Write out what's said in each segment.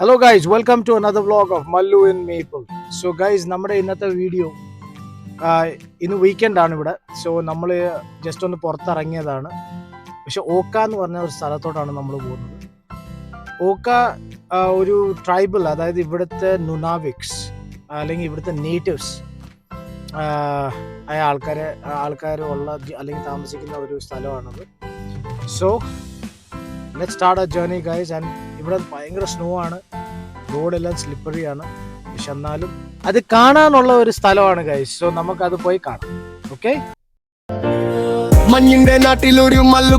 Hello guys welcome to another vlog of Mallu in maple so guys നമ്മുടെ ഇന്നത്തെ video ഇന്ന് ആണ് ഇവിടെ. സോ നമ്മൾ ജസ്റ്റ് ഒന്ന് പുറത്തിറങ്ങിയതാണ്. പക്ഷെ ഓക്ക എന്ന് പറഞ്ഞ ഒരു സ്ഥലത്തോട്ടാണ് നമ്മൾ പോകുന്നത്. ഓക്ക ഒരു ട്രൈബൽ അതായത് ഇവിടുത്തെ നുനാവിക്സ് അല്ലെങ്കിൽ ഇവിടുത്തെ നേറ്റീവ്സ് ആയ ആൾക്കാരെ ആൾക്കാരുള്ള അല്ലെങ്കിൽ താമസിക്കുന്ന ഒരു സ്ഥലമാണത്. So let start a journey guys and ഇവിടെ ഭയങ്കര സ്നോ ആണ്. റോഡെല്ലാം സ്ലിപ്പറി ആണ്. പക്ഷെ എന്നാലും അത് കാണാനുള്ള ഒരു സ്ഥലമാണ് ഗൈസ് സോ നമുക്ക് അത് പോയി കാണാം. ഓക്കെ മഞ്ഞിന്റെ നാട്ടിലൊരു മല്ലു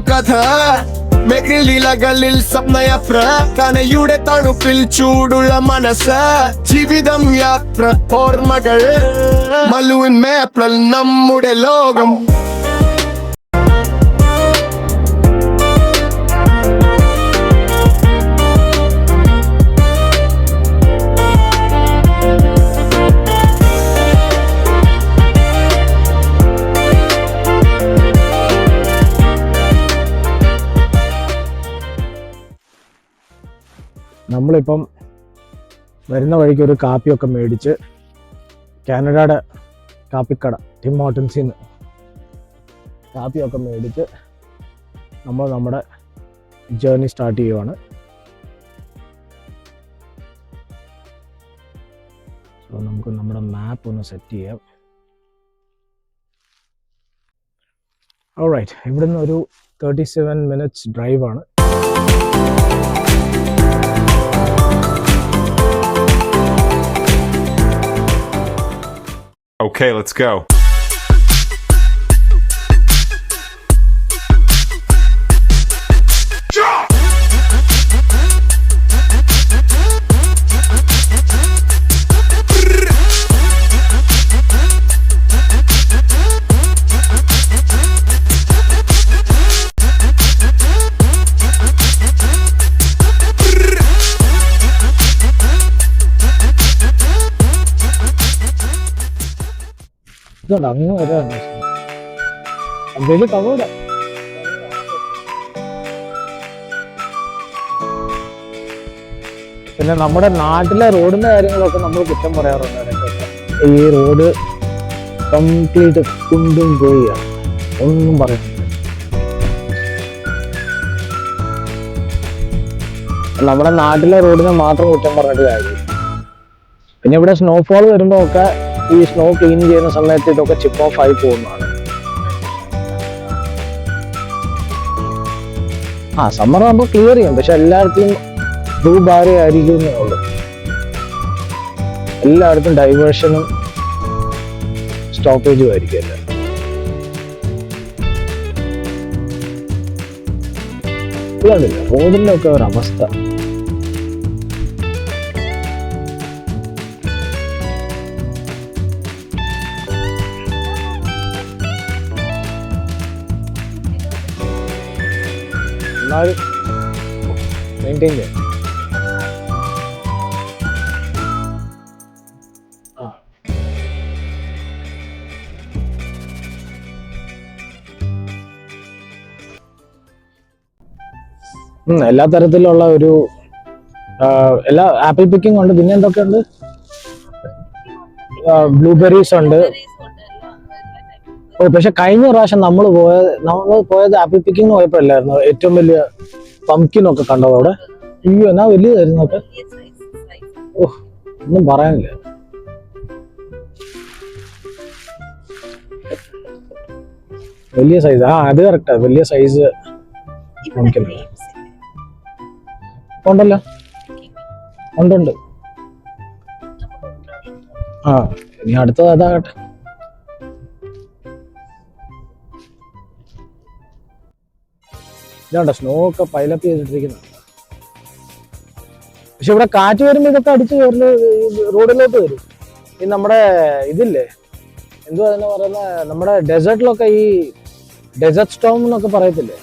സ്വപ്നയാത്ര. കനയുടെ തണുപ്പിൽ ചൂടുള്ള മനസ്സ്. ജീവിതം യാത്ര ഓർമ്മകൾ. മലുവിൻ മേപ്രൽ നമ്മുടെ ലോകം. നമ്മളിപ്പം വരുന്ന വഴിക്ക് ഒരു കാപ്പിയൊക്കെ മേടിച്ച് കാനഡയുടെ കാപ്പിക്കട ടിം മോട്ടൻസിൽ നിന്ന് കാപ്പിയൊക്കെ മേടിച്ച് നമ്മൾ നമ്മുടെ ജേർണി സ്റ്റാർട്ട് ചെയ്യുവാണ്. സോ നമുക്ക് നമ്മുടെ മാപ്പ് ഒന്ന് സെറ്റ് ചെയ്യാം. ഓൾറൈറ്റ് ഇവിടുന്ന് ഒരു തേർട്ടി സെവൻ മിനിറ്റ്സ് ഡ്രൈവാണ് Okay, let's go. ഇതുണ്ട് അങ്ങ് വരെ വലിയ കവോട പിന്നെ നമ്മുടെ നാട്ടിലെ റോഡിന്റെ കാര്യങ്ങളൊക്കെ നമ്മൾ കുറ്റം പറയാറുണ്ട്. ഈ റോഡ് കംപ്ലീറ്റ് കുണ്ടും കോഴിയാണ്. ഒന്നും പറയുന്നില്ല നമ്മുടെ നാട്ടിലെ റോഡിനെ മാത്രം കുറ്റം പറഞ്ഞിട്ട് കാര്യം പിന്നെ ഇവിടെ സ്നോഫോൾ വരുമ്പോൾ ഒക്കെ ഈ സ്നോ ക്ലീൻ ചെയ്യുന്ന സമയത്ത് ഇതൊക്കെ ചിപ്പ് ഓഫ് ആയി പോകുന്നതാണ്. ആ സമ്മർ ആകുമ്പോൾ ക്ലിയർ ചെയ്യും. പക്ഷെ എല്ലായിടത്തും ഭൂഭാരയായിരിക്കും എന്നേ എല്ലായിടത്തും ഡൈവേർഷനും സ്റ്റോപ്പേജും ആയിരിക്കും എല്ലാം. ഇതുണ്ടല്ലോ റോഡിന്റെ ഒക്കെ ഒരു അവസ്ഥ. മെയിന്റെയിൻ ചെയ്യാം. എല്ലാ തരത്തിലുള്ള ഒരു എല്ലാ ആപ്പിൾ പിക്കിംഗ് ഉണ്ട്. പിന്നെ എന്തൊക്കെയുണ്ട് ബ്ലൂബെറീസ് ഉണ്ട്. ഓ പക്ഷെ കഴിഞ്ഞ പ്രാവശ്യം നമ്മൾ പോയത് നമ്മൾ പോയത് ആപ്പിൾ പിക്കിംഗ് പോയപ്പോഴല്ലായിരുന്നു? ഏറ്റവും വലിയ പംകിൻ ഒക്കെ കണ്ടത് അവിടെ? അയ്യോ എന്നാ വലിയതായിരുന്നു ഒക്കെ. ഓ ഒന്നും പറയാനില്ല. വലിയ സൈസ് ആ അത് കറക്റ്റാ വലിയ സൈസ് പംകിൻ ഉണ്ടല്ലോ. ഉണ്ടുണ്ട് ആ ഇനി അടുത്തത് അതാകട്ടെ. ഇതാണ്ട സ്നോ ഒക്കെ പൈലപ്പ് ചെയ്തിട്ടിരിക്കുന്നത് പക്ഷെ ഇവിടെ കാറ്റ് വരുമ്പോൾ ഇതൊക്കെ അടിച്ചു കയറുന്ന റോഡിലോട്ട് വരും. ഈ നമ്മുടെ ഇതില്ലേ എന്തുവാ അതിനെ പറയുന്ന നമ്മുടെ ഡെസേർട്ടിലൊക്കെ ഈ ഡെസേർട്ട് സ്റ്റോം എന്നൊക്കെ പറയത്തില്ലേ?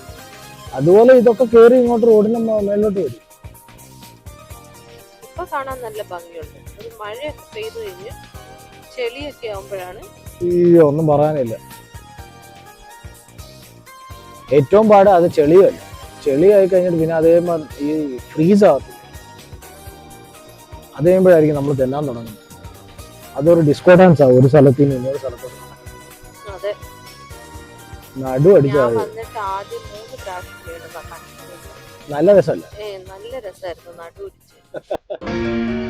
അതുപോലെ ഇതൊക്കെ കയറി ഇങ്ങോട്ട് റോഡിന്റെ മേ- മേലോട്ട് വരും. ഇപ്പൊ കാണാൻ നല്ല ഭംഗിയുണ്ട്. മഴയൊക്കെ പെയ്തു കഴിഞ്ഞ് ചെളിയൊക്കെ ആവുമ്പോഴാണ് ഈ ഒന്നും പറയാനില്ല. ഏറ്റവും പാട് അത് ചെളിയല്ല ചെളിയായി കഴിഞ്ഞിട്ട് പിന്നെ അതേ ഈ ഫ്രീസ് ആകത്തില്ല. അത് കഴിയുമ്പോഴായിരിക്കും നമ്മൾ തെന്നാൻ തുടങ്ങുന്നത്. അതൊരു ഡിസ്കോ ഡാൻസ് ആവും ഒരു സ്ഥലത്ത് നിന്ന് ഇന്നൊരു സ്ഥലത്തോട്ട്. നടു അടിച്ചാൽ. നല്ല രസമല്ല? നല്ല രസമായിരുന്നു നടുവിരിച്ച്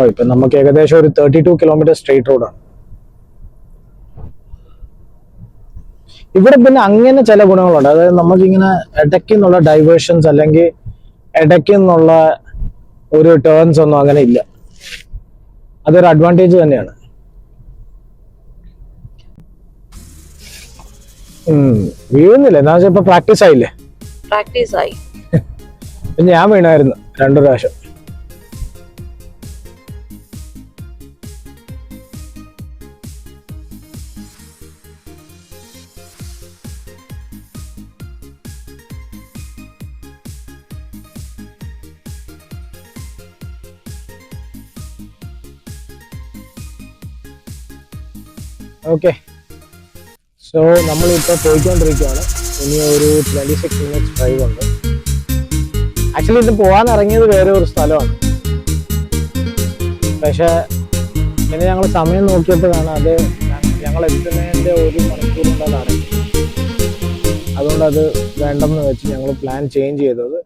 ഓ, ഇപ്പൊ നമുക്ക് ഏകദേശം ഒരു തേർട്ടി ടു കിലോമീറ്റർ സ്ട്രെയിറ്റ് റോഡാണ് ഇവിടെ പിന്നെ അങ്ങനെ ചില ഗുണങ്ങളുണ്ട്. അതായത് നമുക്കിങ്ങനെ ഇടയ്ക്ക് നിന്നുള്ള ഡൈവേർഷൻസ് അല്ലെങ്കിൽ ഇടയ്ക്ക് നിന്നുള്ള ഒരു ടേൺസ് ഒന്നും അങ്ങനെ ഇല്ല. അതൊരു അഡ്വാന്റേജ് തന്നെയാണ്. വീഴുന്നില്ല. എന്നാ വെച്ചാൽ ഇപ്പൊ പ്രാക്ടീസ് ആയില്ലേ? പ്രാക്ടീസ് ആയി. ഞാൻ വീണായിരുന്നു രണ്ടു പ്രാവശ്യം. സോ നമ്മളിപ്പോൾ പോയിക്കൊണ്ടിരിക്കുകയാണ്. ഇനി ഒരു ട്വന്റി സിക്സ് മിനിറ്റ്സ് ഡ്രൈവ് ഉണ്ട്. ആക്ച്വലി ഇത് പോകാൻ ഇറങ്ങിയത് വേറെ ഒരു സ്ഥലമാണ്. പക്ഷേ പിന്നെ ഞങ്ങൾ സമയം നോക്കിയപ്പോഴാണ് അത് ഞങ്ങൾ എത്തുന്നതിന്റെ ഒരു അടങ്ങി അതുകൊണ്ട് അത് വേണ്ടെന്ന് വെച്ച് ഞങ്ങൾ പ്ലാൻ ചേഞ്ച് ചെയ്തത്.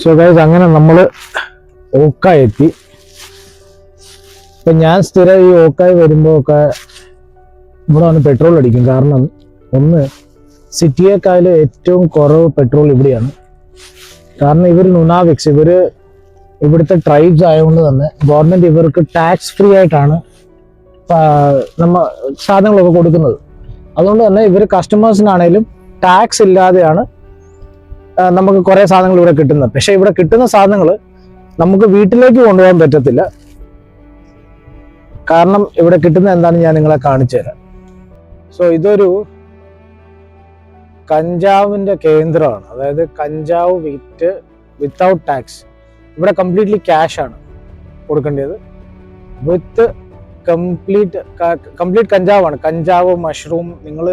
സോ ഗൈസ് അങ്ങനെ നമ്മൾ ഓക്കായി എത്തി ഇപ്പം ഞാൻ സ്ഥിരം ഈ ഓക്കായി വരുമ്പോൾ ഒക്കെ ഇവിടെ വന്ന് പെട്രോൾ അടിക്കും. കാരണം ഒന്ന് സിറ്റിയേക്കാളും ഏറ്റവും കുറവ് പെട്രോൾ ഇവിടെയാണ്. കാരണം ഇവർ നുനാവിക്സ് ഇവർ ഇവിടുത്തെ ട്രൈബ്സ് ആയതുകൊണ്ട് തന്നെ ഗവൺമെന്റ് ഇവർക്ക് ടാക്സ് ഫ്രീ ആയിട്ടാണ് നമ്മ സാധനങ്ങളൊക്കെ കൊടുക്കുന്നത്. അതുകൊണ്ട് തന്നെ ഇവർ കസ്റ്റമേഴ്സിനാണേലും ടാക്സ് ഇല്ലാതെയാണ് നമുക്ക് കുറേ സാധനങ്ങൾ ഇവിടെ കിട്ടുന്നത്. പക്ഷേ ഇവിടെ കിട്ടുന്ന സാധനങ്ങൾ നമുക്ക് വീട്ടിലേക്ക് കൊണ്ടുപോകാൻ പറ്റത്തില്ല. കാരണം ഇവിടെ കിട്ടുന്ന എന്താണെന്ന് ഞാൻ നിങ്ങളെ കാണിച്ചു തരാം. സോ ഇതൊരു കഞ്ചാവിന്റെ കേന്ദ്രമാണ്. അതായത് കഞ്ചാവ് വിറ്റ് വിത്തൗട്ട് ടാക്സ് ഇവിടെ കംപ്ലീറ്റ്ലി ക്യാഷ് ആണ് കൊടുക്കേണ്ടത്. വിത്ത് കംപ്ലീറ്റ് കംപ്ലീറ്റ് കഞ്ചാവാണ്. കഞ്ചാവ് മഷ്റൂം നിങ്ങൾ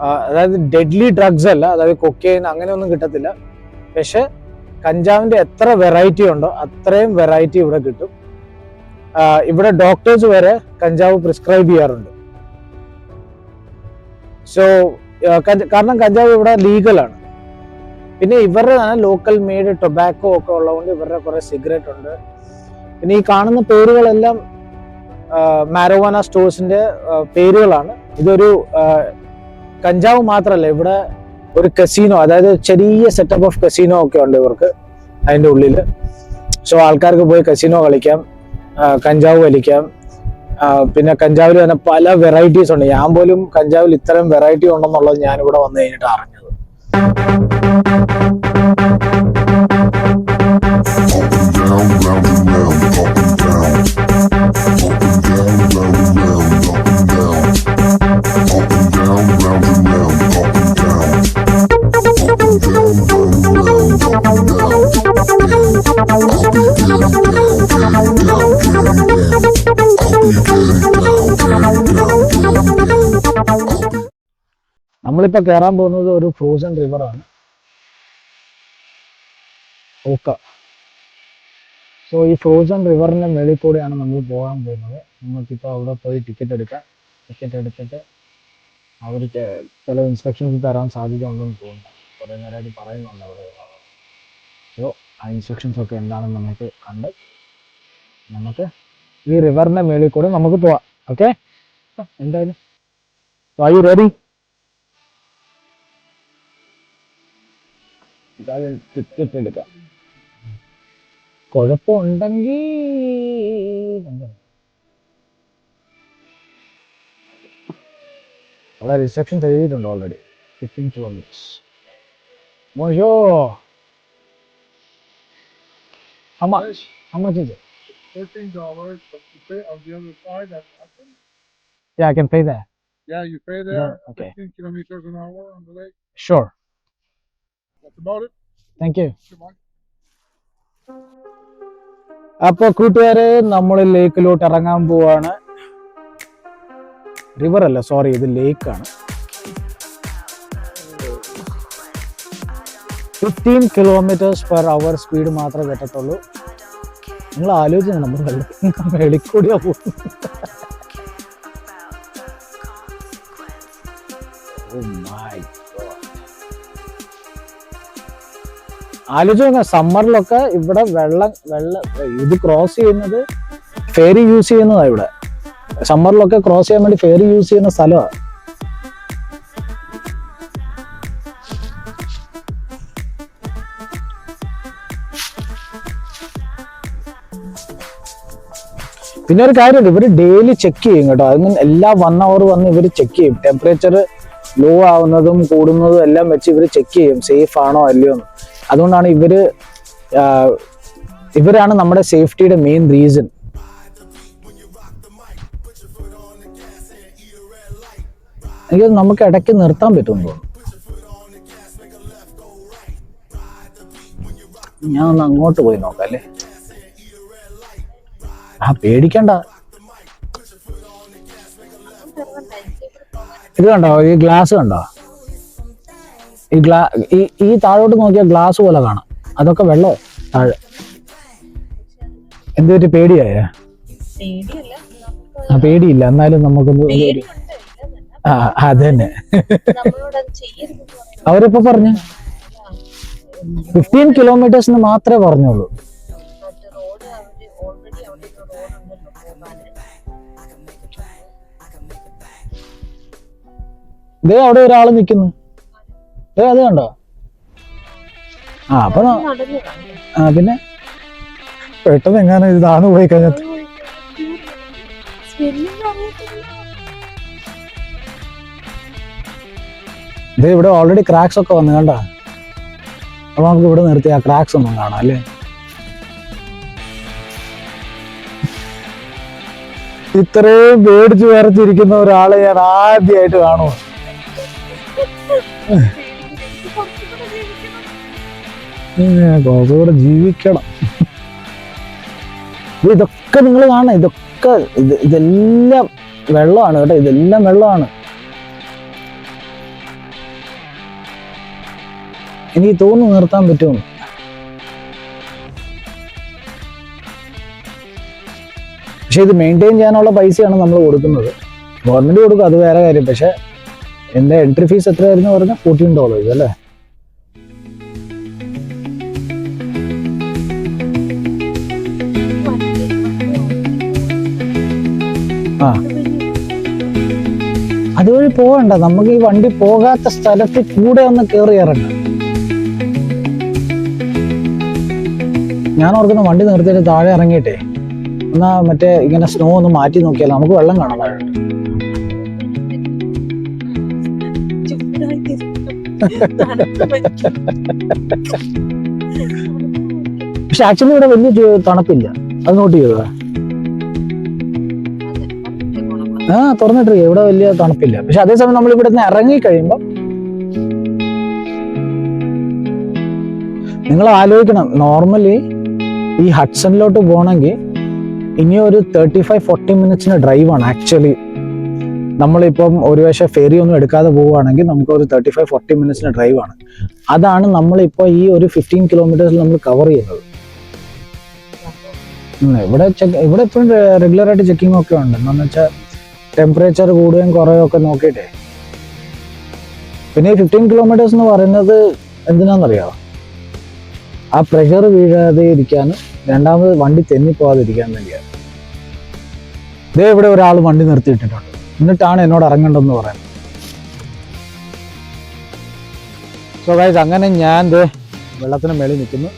അതായത് ഡെഡ്ലി ഡ്രഗ്സ് അല്ല അതായത് കൊക്കെയിൻ അങ്ങനെയൊന്നും കിട്ടത്തില്ല. പക്ഷെ കഞ്ചാവിന്റെ എത്ര വെറൈറ്റി ഉണ്ടോ അത്രയും വെറൈറ്റി ഇവിടെ കിട്ടും. ഇവിടെ ഡോക്ടേഴ്സ് വരെ കഞ്ചാവ് പ്രിസ്ക്രൈബ് ചെയ്യാറുണ്ട്. സോ കാരണം കഞ്ചാവ് ഇവിടെ ലീഗലാണ് പിന്നെ ഇവരുടെ തന്നെ ലോക്കൽ മെയ്ഡ് ടൊബാക്കോ ഒക്കെ ഉള്ളതുകൊണ്ട് ഇവരുടെ കുറെ സിഗരറ്റ് ഉണ്ട്. പിന്നെ ഈ കാണുന്ന പേരുകളെല്ലാം മാരോവാന സ്റ്റോഴ്സിന്റെ പേരുകളാണ്. ഇതൊരു കഞ്ചാവ് മാത്രമല്ല ഇവിടെ ഒരു കസീനോ അതായത് ചെറിയ സെറ്റപ്പ് ഓഫ് കസീനോ ഒക്കെ ഉണ്ട് ഇവർക്ക് അതിന്റെ ഉള്ളിൽ സോ ആൾക്കാർക്ക് പോയി കസീനോ കളിക്കാം കഞ്ചാവ് വലിക്കാം. പിന്നെ കഞ്ചാവിൽ തന്നെ പല വെറൈറ്റീസ് ഉണ്ട്. ഞാൻ പോലും കഞ്ചാവിൽ ഇത്രയും വെറൈറ്റി ഉണ്ടെന്നുള്ളത് ഞാൻ ഇവിടെ വന്നു കഴിഞ്ഞിട്ട് അറിഞ്ഞത്. നമ്മളിപ്പോ കയറാൻ പോകുന്നത് ഒരു ഫ്രോസൺ ആണ്. ഓക്ക സോ ഈ ഫ്രോസൺ റിവറിന്റെ മേളിൽ കൂടെയാണ് നമ്മൾ പോകാൻ പോകുന്നത്. നമുക്കിപ്പോൾ അവിടെ പോയി ടിക്കറ്റ് എടുക്കാം. ടിക്കറ്റ് എടുത്തിട്ട് അവർ ചില ഇൻസ്ട്രക്ഷൻസ് തരാൻ സാധിക്കുന്നുണ്ടെന്ന് തോന്നുന്നു. കുറേ നേരമായിട്ട് പറയുന്നുണ്ട് അവിടെ. സോ ആ ഇൻസ്ട്രക്ഷൻസ് ഒക്കെ എന്താണെന്ന് നമുക്ക് കണ്ട് നമുക്ക് ഈ റിവറിന്റെ മേളിൽ കൂടെ നമുക്ക് പോവാം. ഓക്കെ എന്തായാലും. ഐ യു റെഡി എടുക്കാം കുഴപ്പമുണ്ടെങ്കിൽ അവിടെ റിസപ്ഷൻ എഴുതിയിട്ടുണ്ട് ഓൾറെഡി ഫിഫ്റ്റീൻ കിലോമീറ്റേഴ്സ് മോശോ How much? How much is it? Thirteen dollars, but you pay on the other side, that's nothing. Yeah, I can pay that. Yeah, you pay there, okay. fifteen kilometers an hour on the lake, Sure. That's about it. അപ്പൊ കൂട്ടുകാരെ നമ്മൾ ലേക്കിലോട്ട് ഇറങ്ങാൻ പോവാണ്. River അല്ല sorry ഇത് ലേക്കാണ് fifteen kilometres per hour speed മാത്രമേ പറ്റത്തുള്ളൂ നിങ്ങൾ ആലോചിക്കണം നമ്മൾ വെള്ളം വെളിക്കൂടിയാ പോകും Oh my ആലോചിച്ച് സമ്മറിലൊക്കെ ഇവിടെ വെള്ളം വെള്ളം ഇത് ക്രോസ് ചെയ്യുന്നത് ഫെയറി യൂസ് ചെയ്യുന്നതാണ് ഇവിടെ. സമ്മറിലൊക്കെ ക്രോസ് ചെയ്യാൻ വേണ്ടി ഫെയറി യൂസ് ചെയ്യുന്ന സ്ഥലമാണ് പിന്നെ ഒരു കാര്യമുണ്ട് ഇവർ ഡെയിലി ചെക്ക് ചെയ്യും കേട്ടോ. അതിന് എല്ലാ വൺ അവർ വന്ന് ഇവർ ചെക്ക് ചെയ്യും. ടെമ്പറേച്ചർ ലോ ആവുന്നതും കൂടുന്നതും എല്ലാം വെച്ച് ഇവർ ചെക്ക് ചെയ്യും സേഫ് ആണോ അല്ലയോ എന്ന് അതുകൊണ്ടാണ് ഇവർ ഇവരാണ് നമ്മുടെ സേഫ്റ്റിയുടെ മെയിൻ റീസൺ എനിക്ക് നമുക്ക് ഇടയ്ക്ക് നിർത്താൻ പറ്റുമെന്ന് ഞാൻ ഒന്ന് അങ്ങോട്ട് പോയി നോക്കാം അല്ലേ? ആ പേടിക്കണ്ട. ഇത് കണ്ടോ? ഈ ഗ്ലാസ് കണ്ടോ? ഈ ഗ്ലാ ഈ ഈ താഴോട്ട് നോക്കിയാൽ ഗ്ലാസ് പോലെ കാണാം. അതൊക്കെ വെള്ളോ? താഴെ. എന്ത് പറ്റി? പേടിയായ? പേടിയല്ല. ആ പേടിയില്ല. എന്നാലും നമുക്കൊന്ന് അതന്നെ ആ അത് നമ്മളോട് അത് ചെയ്യരുതെന്ന് പറയുന്നത്. അവരിപ്പോ പറഞ്ഞു? ഫിഫ്റ്റീൻ കിലോമീറ്റേഴ്സിന് മാത്രമേ പറഞ്ഞുള്ളൂ. ഇതേ അവിടെ ഒരാൾ നിൽക്കുന്നു ഏ അത് കണ്ടോ? ആ അപ്പൊ ആ പിന്നെ പെട്ടെന്ന് എങ്ങനെ ഇതാണ് പോയി കഴിഞ്ഞ ഇത് ഇവിടെ ഓൾറെഡി ക്രാക്സ് ഒക്കെ വന്നു കണ്ട? അപ്പൊ നമുക്ക് ഇവിടെ നിർത്തി ആ ക്രാക്സ് ഒന്നും കാണാം അല്ലേ? ഇത്രയും പേടിച്ച് വരച്ചിരിക്കുന്ന ഒരാളെ ഞാൻ ആദ്യമായിട്ട് കാണുമോ കുറച്ചുകൂടെ ജീവിക്കണം. ഇതൊക്കെ നിങ്ങൾ കാണണം. ഇതൊക്കെ ഇത് ഇതെല്ലാം വെള്ളമാണ് കേട്ടോ. ഇതെല്ലാം വെള്ളമാണ്. എനിക്ക് തോന്നുന്നു നിർത്താൻ പറ്റുമോ? പക്ഷെ ഇത് മെയിന്റെയിൻ ചെയ്യാനുള്ള പൈസയാണ് നമ്മൾ കൊടുക്കുന്നത്. ഗവൺമെന്റ് കൊടുക്കും അത് വേറെ കാര്യം. പക്ഷേ എന്റെ എൻട്രി ഫീസ് എത്രയായിരുന്നു പറഞ്ഞാൽ ഫോർട്ടീൻ ഡോളേഴ്സ് അല്ലേ? ആ. അതുവഴി പോകണ്ട. നമുക്ക് ഈ വണ്ടി പോകാത്ത സ്ഥലത്ത് കൂടെ ഒന്ന് കയറി ഇറങ്ങാം. ഞാൻ ഓർക്കുന്ന വണ്ടി നിർത്തിയിട്ട് താഴെ ഇറങ്ങിയിട്ടേ. എന്നാ മറ്റേ ഇങ്ങനെ സ്നോ ഒന്ന് മാറ്റി നോക്കിയാൽ നമുക്ക് വെള്ളം കാണാൻ താഴെ പക്ഷെ ആക്ച്വലി ഇവിടെ വലിയ തണുപ്പില്ല. അത് നോട്ട് ചെയ്തതാ. ആ തുറന്നിട്ടില്ല ഇവിടെ വലിയ തണുപ്പില്ല. പക്ഷെ അതേസമയം നമ്മൾ ഇവിടെ നിന്ന് ഇറങ്ങി കഴിയുമ്പോൾ നിങ്ങൾ ആലോചിക്കണം. നോർമലി ഈ ഹഡ്സണിലോട്ട് പോകണമെങ്കിൽ ഇനി ഒരു തേർട്ടി ഫൈവ് ഫോർട്ടി മിനിറ്റ്സിന് ഡ്രൈവാണ് ആക്ച്വലി നമ്മളിപ്പം ഒരു പക്ഷെ ഫെറി ഒന്നും എടുക്കാതെ പോവുകയാണെങ്കിൽ നമുക്ക് ഒരു തേർട്ടി ഫൈവ് ഫോർട്ടി മിനിറ്റ്സിന് ഡ്രൈവാണ് അതാണ് നമ്മളിപ്പോൾ ഈ ഒരു ഫിഫ്റ്റീൻ കിലോമീറ്റേഴ്സിൽ നമ്മൾ കവർ ചെയ്യുന്നത്. ഇവിടെ ചെക്ക് ഇവിടെ എപ്പോഴും റെഗുലർ ആയിട്ട് ചെക്കിംഗ് ഒക്കെ ഉണ്ട്. എന്താണെന്ന് വെച്ചാൽ ടെമ്പറേച്ചർ കൂടുകയും കുറയുകയും ഒക്കെ നോക്കിയിട്ടേ. പിന്നെ ഈ ഫിഫ്റ്റീൻ കിലോമീറ്റേഴ്സ് എന്ന് പറയുന്നത് എന്തിനാണെന്നറിയാമോ ആ പ്രഷർ വീഴാതെ ഇരിക്കാനും രണ്ടാമത് വണ്ടി തെന്നിപ്പോവാതിരിക്കാൻ വേണ്ടിയാണ്. ഇതേ ഇവിടെ ഒരാൾ വണ്ടി നിർത്തിയിട്ടിട്ടുണ്ട്. എന്നിട്ടാണ് എന്നോട് ഇറങ്ങേണ്ടതെന്ന് പറയുന്നത്. സോ ഗൈസ് അങ്ങനെ ഞാൻ ദേ വെള്ളത്തിന് മേളിൽ നിൽക്കുന്നു.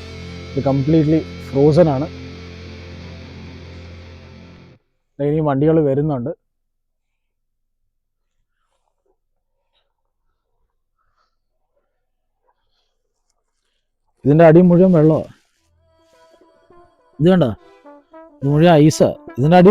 ഇത് കംപ്ലീറ്റ്ലി ഫ്രോസൺ ആണ്. ഇനി വണ്ടികൾ വരുന്നുണ്ട്. ഇതിന്റെ അടി മുഴുവൻ വെള്ളമാണ് ഇത് കണ്ട? ഇത് മുഴുവൻ ഐസാണ് ഇതിന്റെ അടി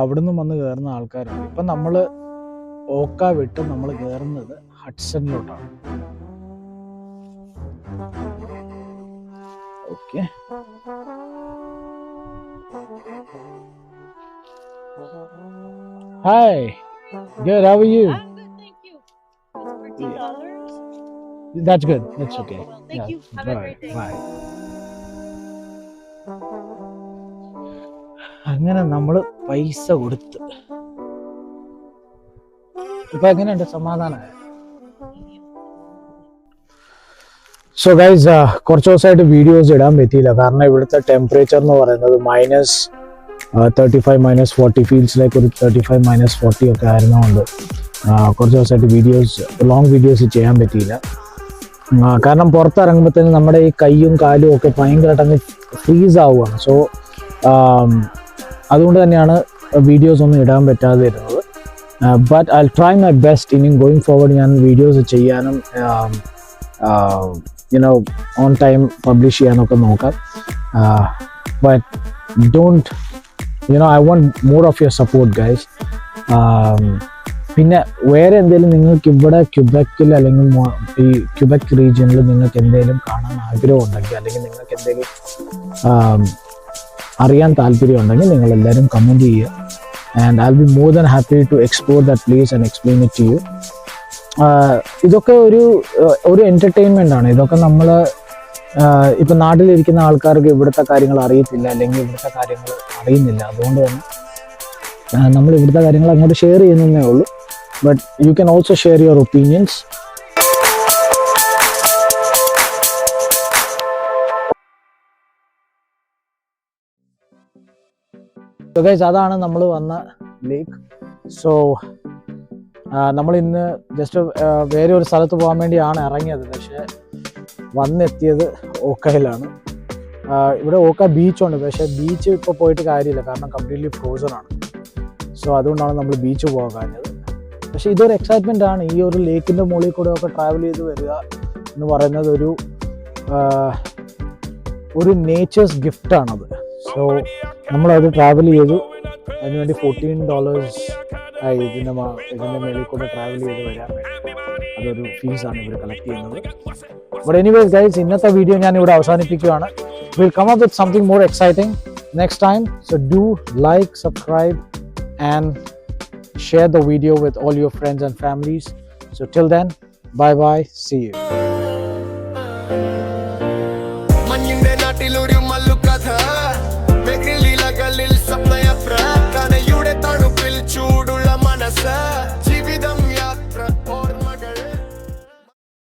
വെള്ളോ നിന്നും വന്ന് കയറുന്ന ആൾക്കാരുണ്ട് ഇപ്പം നമ്മൾ ഓക്ക വിട്ട് നമ്മൾ കയറുന്നത് ഹഡ്സണിലോട്ടാണ്. Okay. Hi good how are you I'm good, thank you. That's okay Well, thank you. Have a great day. Bye അങ്ങനെ നമ്മൾ പൈസ കൊടുത്ത്. ഇപ്പൊ എങ്ങനെയുണ്ട് സമാധാനമായ സോ ഗൈസ് കുറച്ച് ദിവസമായിട്ട് വീഡിയോസ് ഇടാൻ പറ്റിയില്ല. കാരണം ഇവിടുത്തെ ടെമ്പറേച്ചർ എന്ന് പറയുന്നത് minus thirty five minus forty ഫീൽസിലേക്ക് ഒരു തേർട്ടി ഫൈവ് മൈനസ് ഫോർട്ടി ഒക്കെ ആയിരുന്നതുകൊണ്ട് ആ, കുറച്ച് ദിവസമായിട്ട് വീഡിയോസ് ലോങ് വീഡിയോസ് ചെയ്യാൻ പറ്റിയില്ല. കാരണം കാരണം പുറത്തിറങ്ങുമ്പോഴത്തേനും നമ്മുടെ ഈ കൈയും കാലും ഒക്കെ ഭയങ്കരമായിട്ട് അങ്ങ് ഫ്രീസ് ആവുകയാണ്. സോ അതുകൊണ്ട് തന്നെയാണ് വീഡിയോസ് ഒന്നും ഇടാൻ പറ്റാതെ വരുന്നത്. But I try my best ഇനിയും ഗോയിങ് ഫോർവേഡ് ഞാൻ വീഡിയോസ് ചെയ്യാനും you know on time publish ചെയ്യാനൊക്കെ നോക്കാം. But don't you know I want more of your support guys പിന്നെ വേറെ എന്തെങ്കിലും നിങ്ങൾക്ക് ഇവിടെ ക്യുബക്കിൽ അല്ലെങ്കിൽ ഈ ക്യുബക്ക് റീജിയനിൽ നിങ്ങൾക്ക് എന്തെങ്കിലും കാണാൻ ആഗ്രഹം ഉണ്ടെങ്കിൽ അല്ലെങ്കിൽ നിങ്ങൾക്ക് എന്തെങ്കിലും അറിയാൻ താല്പര്യം ഉണ്ടെങ്കിൽ നിങ്ങൾ എല്ലാവരും കമന്റ് ചെയ്യുക and I be more than happy to explore that place and explain it to you ഇതൊക്കെ ഒരു ഒരു എന്റർടൈൻമെന്റ് ആണ്. ഇതൊക്കെ നമ്മൾ ഇപ്പം നാട്ടിലിരിക്കുന്ന ആൾക്കാർക്ക് ഇവിടുത്തെ കാര്യങ്ങൾ അറിയത്തില്ല അല്ലെങ്കിൽ ഇവിടുത്തെ കാര്യങ്ങൾ അറിയുന്നില്ല. അതുകൊണ്ട് തന്നെ നമ്മൾ ഇവിടുത്തെ കാര്യങ്ങൾ അങ്ങോട്ട് ഷെയർ ചെയ്യുന്നതേ ഉള്ളൂ. But you can also share your opinions so guys അതാണ് നമ്മൾ വന്ന ലേക്ക് സോ നമ്മൾ ഇന്ന് ജസ്റ്റ് വേറെ ഒരു സ്ഥലത്ത് പോകാൻ വേണ്ടിയാണ് ഇറങ്ങിയത്. പക്ഷേ വന്നെത്തിയത് ഓക്കയിലാണ്. ഇവിടെ ഓക്ക ബീച്ചുണ്ട് പക്ഷേ ബീച്ച് ഇപ്പോൾ പോയിട്ട് കാര്യമില്ല. കാരണം കംപ്ലീറ്റ്ലി ഫ്രോസൺ ആണ്. സോ അതുകൊണ്ടാണ് നമ്മൾ ബീച്ച് പോകാൻ കഴിഞ്ഞത്. പക്ഷേ ഇതൊരു എക്സൈറ്റ്മെന്റ് ആണ്. ഈ ഒരു ലേക്കിന്റെ മുകളിൽ കൂടെ ഒക്കെ ട്രാവൽ ചെയ്ത് വരിക എന്ന് പറയുന്നത് ഒരു ഒരു നേച്ചേഴ്സ് ഗിഫ്റ്റാണത് സോ നമ്മളത് ട്രാവൽ ചെയ്തു. അതിനുവേണ്ടി ഫോർട്ടീൻ ഡോളേഴ്സ് ആയി ഇതിന്റെ മാ ഇതിന്റെ മേളിൽ കൂടെ ട്രാവൽ ചെയ്ത് വരാൻ അതൊരു ഫീസാണ് ഇവർ കളക്ട് ചെയ്യുന്നത്. ബട്ട് എനിവേസ് ഗൈസ് ഇന്നത്തെ വീഡിയോ ഞാൻ ഇവിടെ അവസാനിപ്പിക്കുകയാണ്. Will come up with something more exciting next time so do like subscribe and share the video with all your friends and families so till then bye bye see you